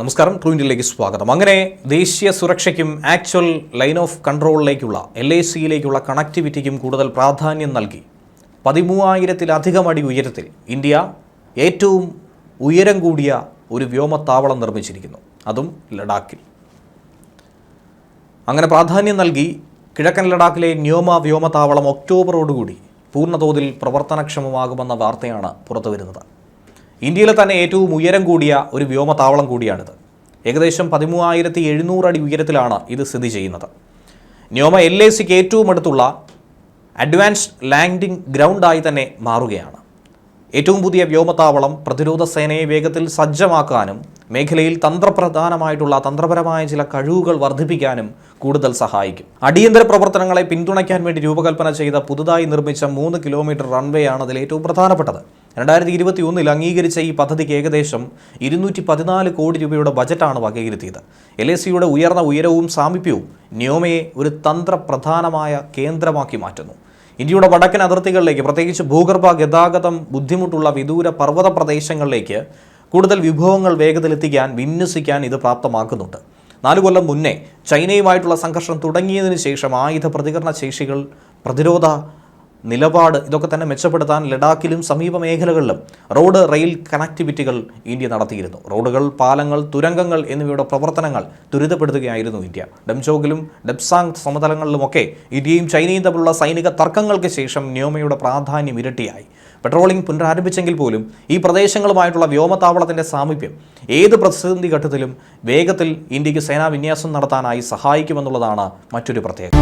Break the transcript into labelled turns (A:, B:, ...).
A: നമസ്കാരം ട്രൂ ഇന്ത്യയിലേക്ക് സ്വാഗതം. അങ്ങനെ ദേശീയ സുരക്ഷയ്ക്കും ആക്ച്വൽ ലൈൻ ഓഫ് കൺട്രോളിലേക്കുള്ള എൽ ഐ സിയിലേക്കുള്ള കണക്ടിവിറ്റിക്കും കൂടുതൽ പ്രാധാന്യം നൽകി. പതിമൂവായിരത്തിലധികം അടി ഉയരത്തിൽ ഇന്ത്യ ഏറ്റവും ഉയരം കൂടിയ ഒരു വ്യോമത്താവളം നിർമ്മിച്ചിരിക്കുന്നു. അതും ലഡാക്കിൽ. അങ്ങനെ പ്രാധാന്യം നൽകി കിഴക്കൻ ലഡാക്കിലെ ന്യോമ വ്യോമത്താവളം ഒക്ടോബറോടുകൂടി പൂർണതോതിൽ പ്രവർത്തനക്ഷമമാകുമെന്ന വാർത്തയാണ് പുറത്തുവരുന്നത്. ഇന്ത്യയിലെ തന്നെ ഏറ്റവും ഉയരം കൂടിയ ഒരു വ്യോമത്താവളം കൂടിയാണിത്. ഏകദേശം പതിമൂവായിരത്തി എഴുന്നൂറ് അടി ഉയരത്തിലാണ് ഇത് സ്ഥിതി ചെയ്യുന്നത്. ന്യോമ എൽ എ സിക്ക് ഏറ്റവും അടുത്തുള്ള അഡ്വാൻസ്ഡ് ലാൻഡിംഗ് ഗ്രൗണ്ടായി തന്നെ മാറുകയാണ്. ഏറ്റവും പുതിയ വ്യോമത്താവളം പ്രതിരോധ സേനയെ വേഗത്തിൽ സജ്ജമാക്കാനും മേഖലയിൽ തന്ത്രപ്രധാനമായിട്ടുള്ള തന്ത്രപരമായ ചില കഴിവുകൾ വർദ്ധിപ്പിക്കാനും കൂടുതൽ സഹായിക്കും. അടിയന്തര പ്രവർത്തനങ്ങളെ പിന്തുണയ്ക്കാൻ വേണ്ടി രൂപകൽപ്പന ചെയ്ത പുതുതായി നിർമ്മിച്ച മൂന്ന് കിലോമീറ്റർ റൺവേ ആണ് അതിൽ ഏറ്റവും പ്രധാനപ്പെട്ടത്. രണ്ടായിരത്തി ഇരുപത്തി ഒന്നിൽ അംഗീകരിച്ച ഈ പദ്ധതിക്ക് ഏകദേശം ഇരുന്നൂറ്റി പതിനാല് കോടി രൂപയുടെ ബജറ്റാണ് വകയിരുത്തിയത്. എൽ എ സിയുടെ ഉയർന്ന ഉയരവും സാമീപ്യവും ന്യോമയെ ഒരു തന്ത്രപ്രധാനമായ കേന്ദ്രമാക്കി മാറ്റുന്നു. ഇന്ത്യയുടെ വടക്കൻ അതിർത്തികളിലേക്ക് പ്രത്യേകിച്ച് ഭൂഗർഭ ഗതാഗതം ബുദ്ധിമുട്ടുള്ള വിദൂര പർവത പ്രദേശങ്ങളിലേക്ക് കൂടുതൽ വിഭവങ്ങൾ വേഗത്തിലെത്തിക്കാൻ വിന്യസിക്കാൻ ഇത് പ്രാപ്തമാക്കുന്നുണ്ട്. നാലു കൊല്ലം മുന്നേ ചൈനയുമായിട്ടുള്ള സംഘർഷം തുടങ്ങിയതിനു ശേഷം ആയുധ പ്രതികരണ ശേഷികൾ പ്രതിരോധ നിലപാട് ഇതൊക്കെ തന്നെ മെച്ചപ്പെടുത്താൻ ലഡാക്കിലും സമീപ മേഖലകളിലും റോഡ് റെയിൽ കണക്ടിവിറ്റികൾ ഇന്ത്യ നടത്തിയിരുന്നു. റോഡുകൾ പാലങ്ങൾ തുരങ്കങ്ങൾ എന്നിവയുടെ പ്രവർത്തനങ്ങൾ ത്വരിതപ്പെടുത്തുകയായിരുന്നു ഇന്ത്യ. ഡംചോക്കിലും ഡെപ്സാങ് സമതലങ്ങളിലുമൊക്കെ ഇന്ത്യയും ചൈനയും തമ്മിലുള്ള സൈനിക തർക്കങ്ങൾക്ക് ശേഷം ന്യോമയുടെ പ്രാധാന്യം ഇരട്ടിയായി. പെട്രോളിംഗ് പുനരാരംഭിച്ചെങ്കിൽ പോലും ഈ പ്രദേശങ്ങളുമായിട്ടുള്ള വ്യോമത്താവളത്തിന്റെ സാമീപ്യം ഏത് പ്രതിസന്ധി ഘട്ടത്തിലും വേഗത്തിൽ ഇന്ത്യയ്ക്ക് സേനാ വിന്യാസം നടത്താനായി സഹായിക്കുമെന്നുള്ളതാണ് മറ്റൊരു പ്രത്യേകത.